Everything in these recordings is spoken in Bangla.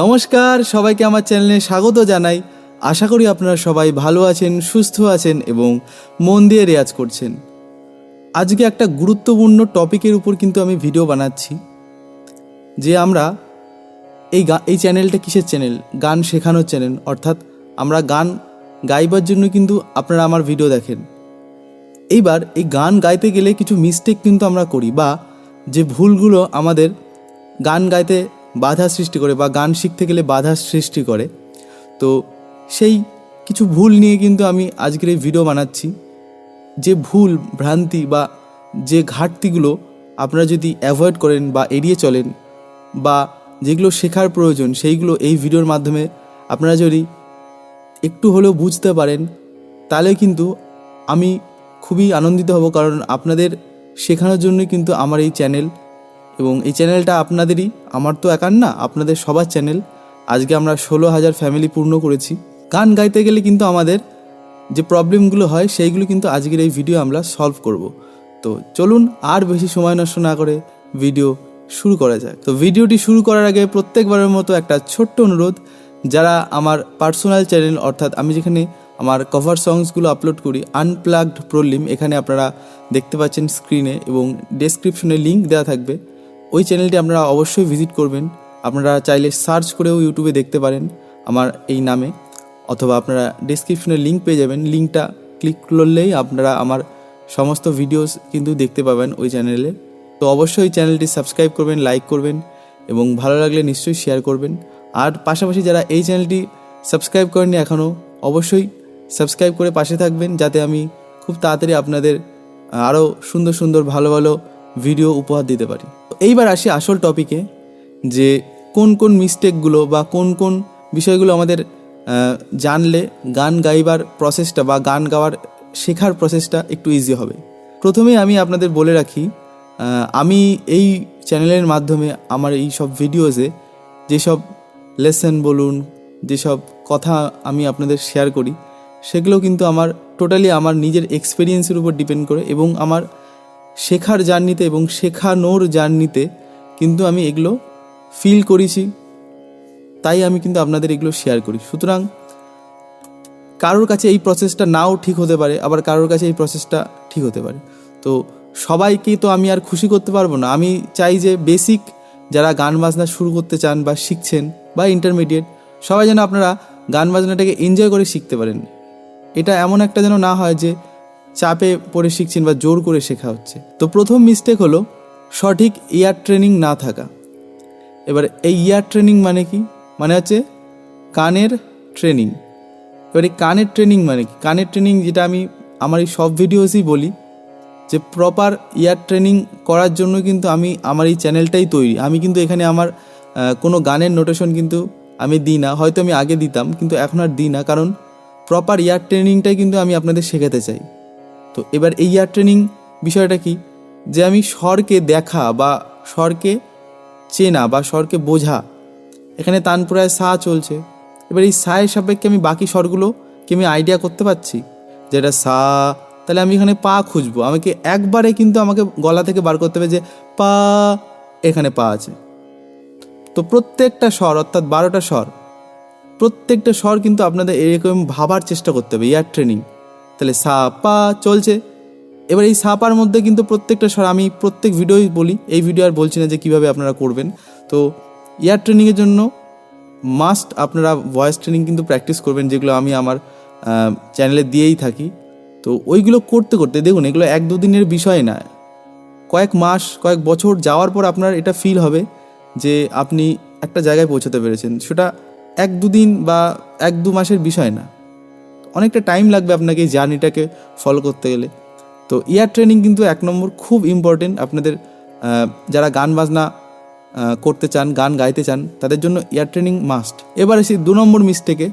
নমস্কার, সবাইকে আমার চ্যানেলে স্বাগত জানাই। আশা করি আপনারা সবাই ভালো আছেন, সুস্থ আছেন এবং মন দিয়ে রেয়াজ করছেন। আজকে একটা গুরুত্বপূর্ণ টপিকের উপর কিন্তু আমি ভিডিও বানাচ্ছি, যে আমরা এই গা এই চ্যানেলটা কিসের চ্যানেল? গান শেখানোর চ্যানেল। অর্থাৎ আমরা গান গাইবার জন্য কিন্তু আপনারা আমার ভিডিও দেখেন। এইবার এই গান গাইতে গেলে কিছু মিস্টেক কিন্তু আমরা করি, বা যে ভুলগুলো আমাদের গান গাইতে বাধা সৃষ্টি করে বা গান শিখতে গেলে বাধা সৃষ্টি করে। তো সেই কিছু ভুল নিয়ে কিন্তু আমি আজকের এই ভিডিও বানাচ্ছি। যে ভুল, ভ্রান্তি বা যে ঘাটতিগুলো আপনারা যদি অ্যাভয়েড করেন বা এড়িয়ে চলেন বা যেগুলো শেখার প্রয়োজন, সেইগুলো এই ভিডিওর মাধ্যমে আপনারা যদি একটু হলেও বুঝতে পারেন, তাহলে কিন্তু আমি খুবই আনন্দিত হব। কারণ আপনাদের শেখানোর জন্যই কিন্তু আমার এই চ্যানেল এবং এই চ্যানেলটা আপনাদেরই, আমার তো একার না, আপনাদের সবার চ্যানেল। আজকে আমরা ষোলো হাজার ফ্যামিলি পূর্ণ করেছি। গান গাইতে গেলে কিন্তু আমাদের যে প্রবলেমগুলো হয়, সেইগুলো কিন্তু আজকের এই ভিডিও আমরা সলভ করব। তো চলুন আর বেশি সময় নষ্ট না করে ভিডিও শুরু করা যায় তো ভিডিওটি শুরু করার আগে প্রত্যেকবারের মতো একটা ছোট্ট অনুরোধ, যারা আমার পার্সোনাল চ্যানেল অর্থাৎ আমি যেখানে আমার কভার সংসগুলো আপলোড করি আনপ্লাগড প্রলিম এখানে আপনারা দেখতে পাচ্ছেন স্ক্রিনে এবং ডেসক্রিপশনে লিঙ্ক দেওয়া থাকবে। ওই চ্যানেলটি আপনারা অবশ্যই ভিজিট করবেন। আপনারা চাইলে সার্চ করেও ইউটিউবে দেখতে পারেন আমার এই নামে, অথবা আপনারা ডিসক্রিপশনে লিঙ্ক পেয়ে যাবেন। লিঙ্কটা ক্লিক করলেই আপনারা আমার সমস্ত ভিডিওস কিন্তু দেখতে পাবেন ওই চ্যানেলে। তো অবশ্যই চ্যানেলটি সাবস্ক্রাইব করবেন লাইক করবেন, এবং ভালো লাগলে নিশ্চয়ই শেয়ার করবেন। আর পাশাপাশি যারা এই চ্যানেলটি সাবস্ক্রাইব করেননি এখনও, অবশ্যই সাবস্ক্রাইব করে পাশে থাকবেন, যাতে আমি খুব তাড়াতাড়ি আপনাদের আরও সুন্দর সুন্দর ভালো ভালো ভিডিও উপহার দিতে পারি। এইবার আসি আসল টপিকে যে কোন কোন মিস্টেকগুলো বা কোন কোন বিষয়গুলো আমাদের জানলে গান গাইবার প্রসেসটা বা গান গাওয়ার শেখার প্রসেসটা একটু ইজি হবে। প্রথমেই আমি আপনাদের বলে রাখি আমি এই চ্যানেলের মাধ্যমে আমার এই সব ভিডিওসে যেসব লেসন বলুন, যেসব কথা আমি আপনাদের শেয়ার করি, সেগুলো কিন্তু আমার টোটালি আমার নিজের এক্সপিরিয়েন্সের উপর ডিপেন্ড করে এবং আমার শেখার জার্নিতে এবং শেখানোর জার্নিতে কিন্তু আমি এগুলো ফিল করেছি। তাই আমি কিন্তু আপনাদের এগুলো শেয়ার করি। সুতরাং কারোর কাছে এই প্রসেসটা নাও ঠিক হতে পারে, আবার কারোর কাছে এই প্রসেসটা ঠিক হতে পারে। তো সবাইকে তো আমি আর খুশি করতে পারব না। আমি চাই যে বেসিক যারা গান বাজনা শুরু করতে চান বা শিখছেন বা ইন্টারমিডিয়েট সবাই যেন আপনারা গান বাজনাটাকে এনজয় করে শিখতে পারেন। এটা এমন একটা যেন না হয় যে চাপে পড়ে শিখছেন বা জোর করে শেখা হচ্ছে। তো প্রথম মিস্টেক হলো সঠিক ইয়ার ট্রেনিং না থাকা। এবার এই ইয়ার ট্রেনিং মানে কি? মানে হচ্ছে কানের ট্রেনিং এবার এই কানের ট্রেনিং মানে কি? কানের ট্রেনিং যেটা আমি আমার এই সব ভিডিওসই বলি, যে প্রপার ইয়ার ট্রেনিং করার জন্য কিন্তু আমি আমার এই চ্যানেলটাই তৈরি। আমি কিন্তু এখানে আমার কোনো গানের নোটেশন কিন্তু আমি দিই না। হয়তো আমি আগে দিতাম, কিন্তু এখন আর দিই না। কারণ প্রপার ইয়ার ট্রেনিংটাই কিন্তু আমি আপনাদের শেখাতে চাই। তো এবার এই ইয়ার ট্রেনিং বিষয়টা কি? যে আমি স্বরকে দেখা বা স্বরকে চেনা বা স্বরকে বোঝা, এখানে তানপুরায় সা চলছে। এবার এই সায়ের সাপেক্ষে আমি বাকি স্বরগুলো কি আমি আইডিয়া করতে পারছি যেটা সা, তাহলে আমি এখানে পা খুঁজবো। আমাকে একবারে কিন্তু আমাকে গলা থেকে বার করতে হবে যে পা এখানে পা আছে। তো প্রত্যেকটা স্বর, অর্থাৎ বারোটা স্বর, প্রত্যেকটা স্বর কিন্তু আপনাদের এরকম ভাবার চেষ্টা করতে হবে ইয়ার ট্রেনিং তাহলে সা পা চলছে। এবার এই সাপার মধ্যে কিন্তু প্রত্যেকটা স্বর আমি প্রত্যেক ভিডিওই বলি, এই ভিডিও আর বলছি না যে কীভাবে আপনারা করবেন। তো ইয়ার ট্রেনিংয়ের জন্য মাস্ট আপনারা ভয়েস ট্রেনিং কিন্তু প্র্যাকটিস করবেন, যেগুলো আমি আমার চ্যানেলে দিয়েই থাকি। তো ওইগুলো করতে করতে, দেখুন, এগুলো এক দুদিনের বিষয় না। কয়েক মাস, কয়েক বছর যাওয়ার পর আপনার এটা ফিল হবে যে আপনি একটা জায়গায় পৌঁছাতে পেরেছেন। সেটা এক দুদিন বা এক দু মাসের বিষয় না। অনেকটা টাইম লাগবে আপনাকে এই জার্নিটাকে ফলো করতে গেলে। তো ইয়ার ট্রেনিং কিন্তু এক নম্বর খুব ইম্পর্টেন্ট আপনাদের যারা গান বাজনা করতে চান, গান গাইতে চান, তাদের জন্য ইয়ার ট্রেনিং মাস্ট এবার এসে দু নম্বর মিস্টেকে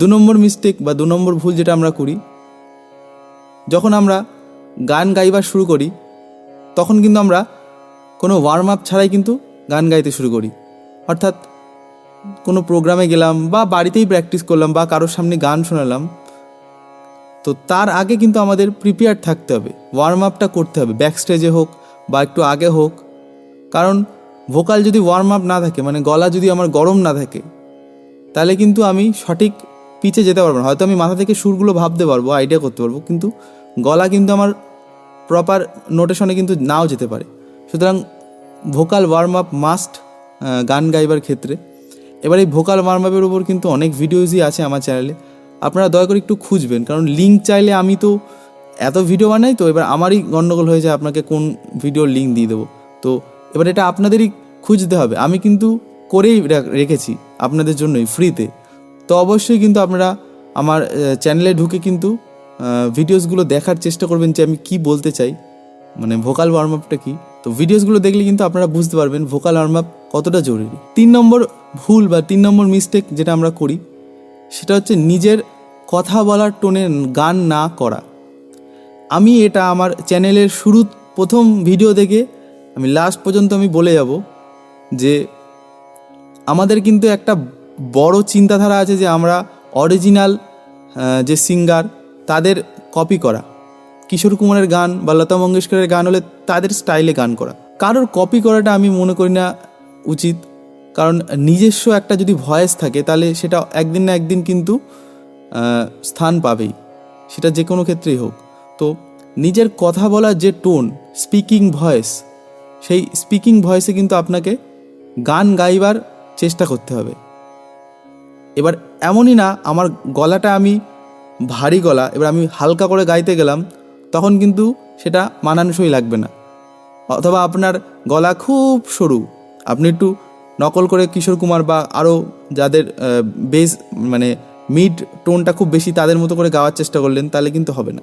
দু নম্বর মিস্টেক বা দু নম্বর ভুল যেটা আমরা করি, যখন আমরা গান গাইবার শুরু করি, তখন কিন্তু আমরা কোনো ওয়ার্ম আপ ছাড়াই কিন্তু গান গাইতে শুরু করি। অর্থাৎ কোনো প্রোগ্রামে গেলাম বা বাড়িতেই প্র্যাকটিস করলাম বা কারোর সামনে গান শোনালাম তো তার আগে কিন্তু আমাদের প্রিপেয়ার থাকতে হবে ওয়ার্ম আপটা করতে হবে ব্যাক স্টেজে হোক বা একটু আগে হোক। কারণ ভোকাল যদি ওয়ার্ম আপ না থাকে মানে গলা যদি আমার গরম না থাকে, তাহলে কিন্তু আমি সঠিক পিচে যেতে পারব না। হয়তো আমি মাথা থেকে সুরগুলো ভাবতে পারব আইডিয়া করতে পারব, কিন্তু গলা কিন্তু আমার প্রপার নোটেশনে কিন্তু নাও যেতে পারে। সুতরাং ভোকাল ওয়ার্ম আপ মাস্ট গান গাইবার ক্ষেত্রে। এবার এই ভোকাল ওয়ার্ম আপের উপর কিন্তু অনেক ভিডিওজই আছে আমার চ্যানেলে আপনারা দয়া করে একটু খুঁজবেন। কারণ লিঙ্ক চাইলে আমি তো এত ভিডিও বানাই, তো এবার আমারই গণ্ডগোল হয়ে যায় আপনাকে কোন ভিডিওর লিঙ্ক দিয়ে দেবো। তো এবার এটা আপনাদেরই খুঁজতে হবে। আমি কিন্তু করেই রেখেছি আপনাদের জন্যই ফ্রিতে তো অবশ্যই কিন্তু আপনারা আমার চ্যানেলে ঢুকে কিন্তু ভিডিওসগুলো দেখার চেষ্টা করবেন যে আমি কি বলতে চাই। মানে ভোকাল ওয়ার্ম আপটা কি? তো ভিডিওসগুলো দেখলে কিন্তু আপনারা বুঝতে পারবেন ভোকাল ওয়ার্ম আপ কতটা জরুরি। তিন নম্বর ভুল বা তিন নম্বর মিস্টেক যেটা আমরা করি, সেটা হচ্ছে নিজের কথা বলার টোনে গান না করা। আমি এটা আমার চ্যানেলের শুরু প্রথম ভিডিও থেকে আমি লাস্ট পর্যন্ত আমি বলে যাব যে আমাদের কিন্তু একটা বড় চিন্তাধারা আছে যে আমরা অরিজিনাল যে সিঙ্গার তাদের কপি করা। কিশোর কুমারের গান বা লতা মঙ্গেশকরের গান হলে তাদের স্টাইলে গান করা। কারোর কপি করাটা আমি মনে করি না উচিত। কারণ নিজস্ব একটা যদি ভয়েস থাকে তাহলে সেটা একদিন না একদিন কিন্তু স্থান পাবেই। সেটা যে কোনো ক্ষেত্রেই হোক। তো নিজের কথা বলার যে টোন স্পিকিং ভয়েস সেই স্পিকিং ভয়েসে কিন্তু আপনাকে গান গাইবার চেষ্টা করতে হবে। এবার এমনই না, আমার গলাটা আমি ভারী গলা, এবার আমি হালকা করে গাইতে গেলাম, তখন কিন্তু সেটা মানানসই লাগবে না। অথবা আপনার গলা খুব সরু, আপনি একটু নকল করে কিশোর কুমার বা আরও যাদের বেস মানে মিড টোনটা খুব বেশি তাদের মতো করে গাওয়ার চেষ্টা করলেন, তাহলে কিন্তু হবে না।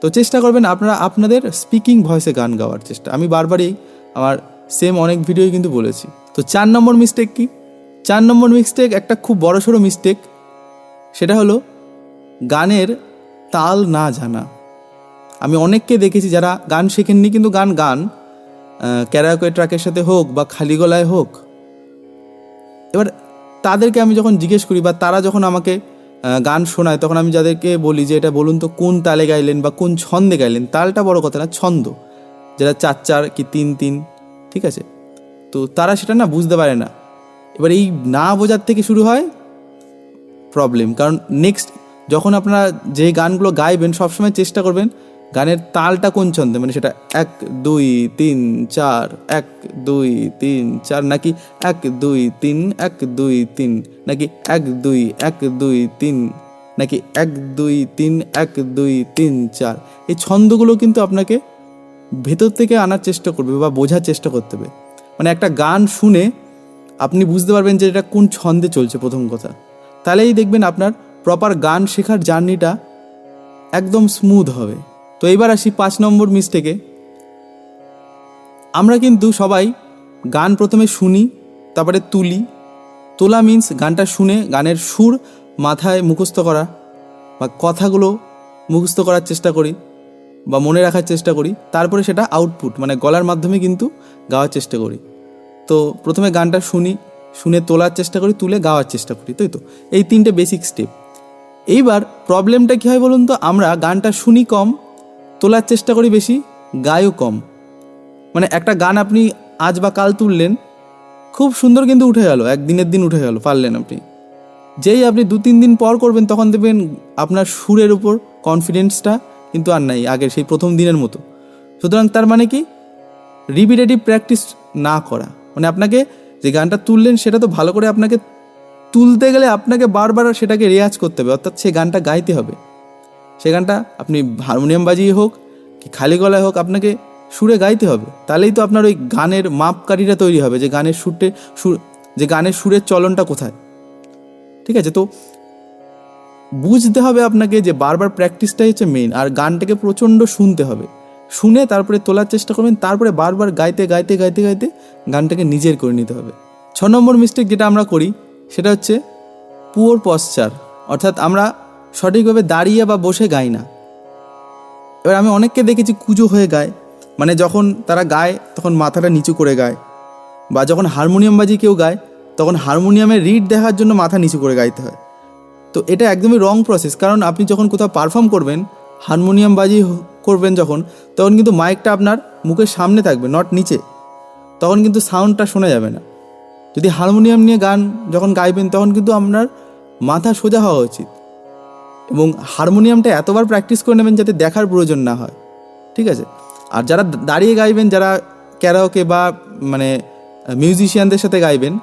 তো চেষ্টা করবেন আপনারা, আপনাদের স্পিকিং ভয়েসে গান গাওয়ার চেষ্টা। আমি বারবারই আমার সেম অনেক ভিডিওই কিন্তু বলেছি। তো চার নম্বর মিস্টেক কি? চার নম্বর মিস্টেক একটা খুব বড় সড়ো মিস্টেক সেটা হলো গানের তাল না জানা। আমি অনেককে দেখেছি যারা গান শেখেননি কিন্তু গান গান ক্যারাকোয়ে ট্র্যাকের সাথে হোক বা খালি গলায় হোক। এবার তাদেরকে আমি যখন জিজ্ঞেস করি বা তারা যখন আমাকে গান শোনায়, তখন আমি যাদেরকে বলি যে, এটা বলুন তো, কোন তালে গাইলেন বা কোন ছন্দে গাইলেন? তালটা বড় কথা না, ছন্দ। যেটা চার চার কি তিন তিন ঠিক আছে? তো তারা সেটা না বুঝতে পারে না। এবার এই না বোঝার থেকে শুরু হয় প্রবলেম কারণ নেক্সট যখন আপনারা যে গানগুলো গাইবেন, সবসময় চেষ্টা করবেন গানের তালটা কোন ছন্দে? মানে সেটা এক, দুই, তিন, চার, এক, দুই, তিন, চার, নাকি এক, দুই, তিন, এক, দুই, তিন, নাকি এক, দুই এক, দুই, তিন, নাকি এক, দুই, তিন, এক, দুই, তিন, চার? এই ছন্দগুলো কিন্তু আপনাকে ভেতর থেকে আনার চেষ্টা করবে বা বোঝার চেষ্টা করতে হবে। মানে একটা গান শুনে আপনি বুঝতে পারবেন যে এটা কোন ছন্দে চলছে প্রথম কথা। তাহলেই দেখবেন আপনার প্রপার গান শেখার জার্নিটা একদম স্মুথ হবে। তো এইবার আসি পাঁচ নম্বর মিস্টেকে। আমরা কিন্তু সবাই গান প্রথমে শুনি, তারপরে তুলি। তোলা মিন্স গানটা শুনে গানের সুর মাথায় মুখস্থ করা বা কথাগুলো মুখস্থ করার চেষ্টা করি বা মনে রাখার চেষ্টা করি, তারপরে সেটা আউটপুট মানে গলার মাধ্যমে কিন্তু গাওয়ার চেষ্টা করি। তো প্রথমে গানটা শুনি, শুনে তোলার চেষ্টা করি, তুলে গাওয়ার চেষ্টা করি, তাই তো? এই তিনটে বেসিক স্টেপ এইবার প্রবলেমটা কী হয় বলুন তো? আমরা গানটা শুনি কম তোলার চেষ্টা করি বেশি, গায়ও কম। মানে একটা গান আপনি আজ বা কাল তুললেন, খুব সুন্দর কিন্তু উঠে গেল একদিনের দিন উঠে গেল, পারলেন আপনি। যেই আপনি দু তিন দিন পর করবেন, তখন দেখবেন আপনার সুরের উপর কনফিডেন্সটা কিন্তু আর নাই আগের সেই প্রথম দিনের মতো। সুতরাং তার মানে কি? রিপিটেটিভ প্র্যাকটিস না করা। মানে আপনাকে যে গানটা তুললেন, সেটা তো ভালো করে আপনাকে তুলতে গেলে আপনাকে বারবার সেটাকে রেয়াজ করতে হবে, অর্থাৎ সে গানটা গাইতে হবে। সে গানটা আপনি হারমোনিয়াম বাজিয়ে হোক কি খালি গলায় হোক আপনাকে সুরে গাইতে হবে। তাহলেই তো আপনার ওই গানের মাপকাঠিটা তৈরি হবে যে গানের সুরটে সুর, যে গানের সুরের চলনটা কোথায়। ঠিক আছে? তো বুঝতে হবে আপনাকে যে বারবার প্র্যাকটিসটাই হচ্ছে মেইন আর গানটাকে প্রচণ্ড শুনতে হবে। শুনে তারপরে তোলার চেষ্টা করবেন, তারপরে বারবার গাইতে গাইতে গাইতে গাইতে গানটাকে নিজের করে নিতে হবে। ছ নম্বর মিস্টেক যেটা আমরা করি, সেটা হচ্ছে পুয়োর পশ্চার অর্থাৎ আমরা সঠিকভাবে দাঁড়িয়ে বা বসে গাই না। এবার আমি অনেককে দেখেছি কুজো হয়ে গায়। মানে যখন তারা গায়, তখন মাথাটা নিচু করে গায়। বা যখন হারমোনিয়াম বাজি কেউ গায়, তখন হারমোনিয়ামের রিড দেখার জন্য মাথা নিচু করে গাইতে হয়। তো এটা একদমই রং প্রসেস কারণ আপনি যখন কোথাও পারফর্ম করবেন, হারমোনিয়াম বাজি করবেন যখন, তখন কিন্তু মাইকটা আপনার মুখের সামনে থাকবে নট নিচে। তখন কিন্তু সাউন্ডটা শোনা যাবে না। যদি হারমোনিয়াম নিয়ে গান যখন গাইবেন, তখন কিন্তু আপনার মাথা সোজা হওয়া উচিত। এবং হারমোনিয়ামটা এতবার প্র্যাকটিস করে নেবেন যাতে দেখার প্রয়োজন না হয়। ঠিক আছে? আর যারা দাঁড়িয়ে গাইবেন, যারা ক্যারাওকে বা মানে মিউজিশিয়ানদের সাথে গাইবেন,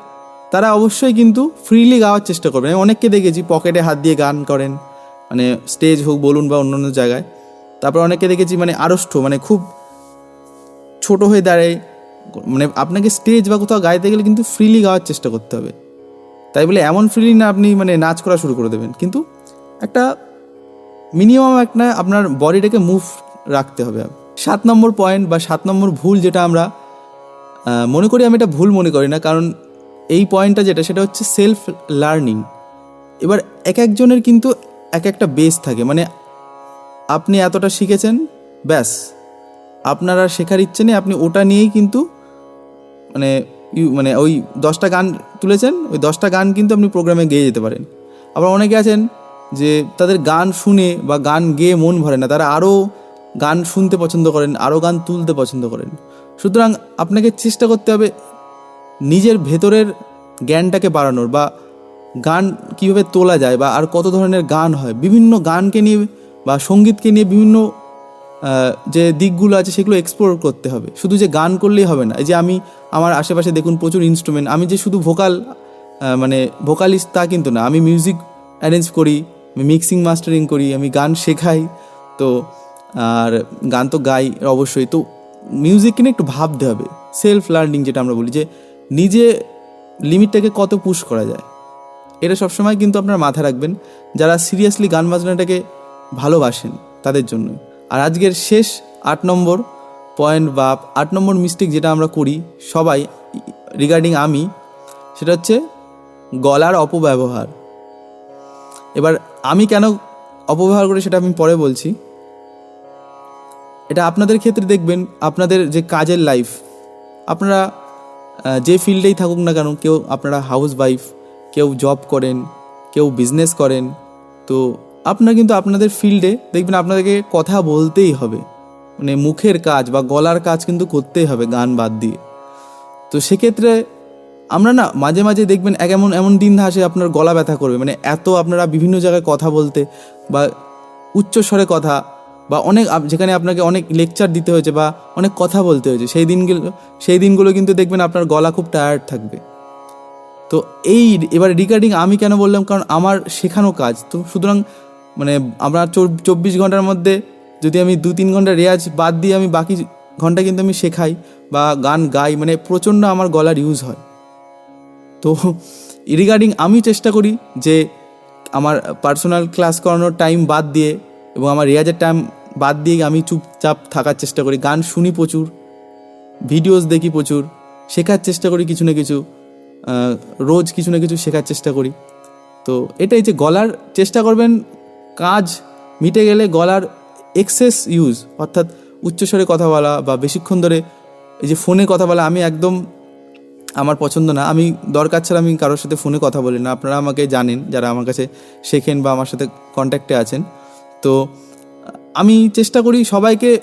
তারা অবশ্যই কিন্তু ফ্রিলি গাওয়ার চেষ্টা করবেন। অনেককে দেখেছি পকেটে হাত দিয়ে গান করেন মানে স্টেজ হোক, বলুন বা অন্যান্য জায়গায়। তারপর অনেককে দেখেছি মানে আড়ষ্ট মানে খুব ছোট হয়ে দাঁড়ায়। মানে আপনাকে স্টেজ বা কোথাও গাইতে গেলে কিন্তু ফ্রিলি গাওয়ার চেষ্টা করতে হবে। তাই বলে এমন ফ্রিলি না আপনি মানে নাচ করা শুরু করে দেবেন। কিন্তু একটা মিনিমাম একটা আপনার বডিটাকে মুভ রাখতে হবে। সাত নম্বর পয়েন্ট বা সাত নম্বর ভুল যেটা আমরা মনে করি আমি এটা ভুল মনে করি না, কারণ এই পয়েন্টটা যেটা, সেটা হচ্ছে সেলফ লার্নিং এবার এক একজনের কিন্তু এক একটা বেস থাকে মানে আপনি এতটা শিখেছেন, ব্যাস। আপনার আর শেখার ইচ্ছে নেই, আপনি ওটা নিয়েই কিন্তু মানে ইউ- মানে ওই দশটা গান তুলেছেন, ওই দশটা গান কিন্তু আপনি প্রোগ্রামে গেয়ে যেতে পারেন। আবার অনেকে আছেন যে তাদের গান শুনে বা গান গেয়ে মন ভরে না, তারা আরও গান শুনতে পছন্দ করেন, আরও গান তুলতে পছন্দ করেন। সুতরাং আপনাকে চেষ্টা করতে হবে নিজের ভেতরের জ্ঞানটাকে বাড়ানোর বা গান কীভাবে তোলা যায় বা আর কত ধরনের গান হয়। বিভিন্ন গানকে নিয়ে বা সঙ্গীতকে নিয়ে বিভিন্ন যে দিকগুলো আছে সেগুলো এক্সপ্লোর করতে হবে। শুধু যে গান করলেই হবে না, এই যে আমি আমার আশেপাশে দেখুন প্রচুর ইনস্ট্রুমেন্ট আমি যে শুধু ভোকাল মানে ভোকালিস্ট তা কিন্তু না, আমি মিউজিক অ্যারেঞ্জ করি আমি মিক্সিং মাস্টারিং করি, আমি গান শেখাই, তো আর গান তো গাই অবশ্যই। তো মিউজিককে নিয়ে একটু ভাবতে হবে। সেলফ লার্নিং যেটা আমরা বলি যে, নিজে লিমিটটাকে কত পুশ করা যায়? এটা সবসময় কিন্তু আপনার মাথায় রাখবেন, যারা সিরিয়াসলি গান বাজনাটাকে ভালোবাসেন তাদের জন্য আর আজকের শেষ আট নম্বর পয়েন্ট বা আট নম্বর মিস্টেক যেটা আমরা করি সবাই রিগার্ডিং আমি, সেটা হচ্ছে গলার অপব্যবহার। এবার আমি কেন অপব্যবহার করি সেটা আমি পরে বলছি। এটা আপনাদের ক্ষেত্রে দেখবেন, আপনাদের যে কাজের লাইফ আপনারা যে ফিল্ডেই থাকুক না কেন, কেউ আপনারা হাউস ওয়াইফ কেউ জব করেন, কেউ বিজনেস করেন, তো আপনারা কিন্তু আপনাদের ফিল্ডে দেখবেন আপনাদেরকে কথা বলতেই হবে। মানে মুখের কাজ বা গলার কাজ কিন্তু করতেই হবে গান বাদ দিয়ে। তো সেক্ষেত্রে আমরা না মাঝে মাঝে দেখবেন এক এমন এমন দিন আসে আপনার গলা ব্যথা করবে। মানে এত আপনারা বিভিন্ন জায়গায় কথা বলতে বা উচ্চস্বরে কথা বা অনেক যেখানে আপনাকে অনেক লেকচার দিতে হয়েছে বা অনেক কথা বলতে হয়েছে, সেই দিনগুলো সেই দিনগুলো কিন্তু দেখবেন আপনার গলা খুব টায়ার্ড থাকবে। তো এই এবার রিগার্ডিং আমি কেন বললাম? কারণ আমার শেখানো কাজ। তো সুতরাং মানে আমরা চব্বিশ ঘণ্টার মধ্যে যদি আমি দু তিন ঘণ্টা রেয়াজ বাদ দিয়ে আমি বাকি ঘণ্টা কিন্তু আমি শেখাই বা গান গাই মানে প্রচণ্ড আমার গলার ইউজ হয়। তো রিগার্ডিং আমি চেষ্টা করি যে আমার পার্সোনাল ক্লাস করানোর টাইম বাদ দিয়ে এবং আমার রেয়াজের টাইম বাদ দিয়ে আমি চুপচাপ থাকার চেষ্টা করি। গান শুনি প্রচুর ভিডিওস দেখি প্রচুর, শেখার চেষ্টা করি কিছু না কিছু রোজ কিছু না কিছু শেখার চেষ্টা করি। তো এটাই যে গলার চেষ্টা করবেন, কাজ মিটে গেলে গলার এক্সেস ইউজ অর্থাৎ উচ্চস্বরে কথা বলা বা বেশিক্ষণ ধরে এই যে ফোনে কথা বলা, আমি একদম আমার পছন্দ না। আমি দরকার ছাড়া আমি কারোর সাথে ফোনে কথা বলি না। আপনারা আমাকে জানেন, যারা আমার কাছে শেখেন বা আমার সাথে কন্ট্যাক্টে আছেন। তো, আমি চেষ্টা করি সবাইকে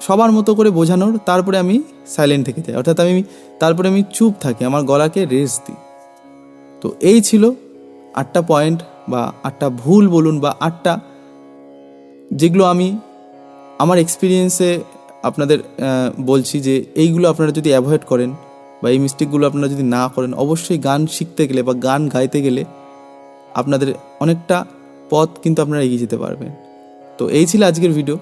সবার মতো করে বোঝানোর। তারপরে আমি সাইলেন্ট থেকে যাই। অর্থাৎ আমি, তারপরে আমি চুপ থাকি, আমার গলাকে রেস্ট দিই। তো এই ছিল আটটা পয়েন্ট বা আটটা ভুল বলুন বা আটটা যেগুলো আমি আমার এক্সপিরিয়েন্সে আপনাদের বলছি যে এইগুলো আপনারা যদি অ্যাভয়েড করেন বা এই মিস্টেকগুলো আপনারা যদি না করেন, অবশ্যই গান শিখতে গেলে বা গান গাইতে গেলে আপনাদের অনেকটা পথ কিন্তু আপনারা এগিয়ে যেতে পারবেন। তো এই ছিল আজকের ভিডিও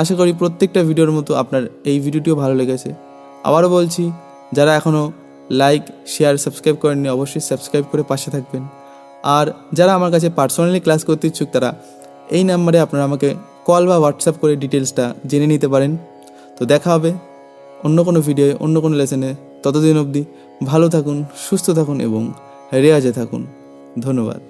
আশা করি প্রত্যেকটা ভিডিওর মতো আপনার এই ভিডিওটিও ভালো লেগেছে। আবারও বলছি, যারা এখনও লাইক শেয়ার সাবস্ক্রাইব করেননি, অবশ্যই সাবস্ক্রাইব করে পাশে থাকবেন। আর যারা আমার কাছে পার্সোনালি ক্লাস করতে ইচ্ছুক, তারা এই নাম্বারে আপনারা আমাকে কল বা হোয়াটসঅ্যাপ করে ডিটেলসটা জেনে নিতে পারেন। তো দেখা হবে অন্য কোনো ভিডিওয়ে অন্য কোনো লেসনে ততদিন অবধি ভালো থাকুন সুস্থ থাকুন এবং রেয়াজে থাকুন। ধন্যবাদ।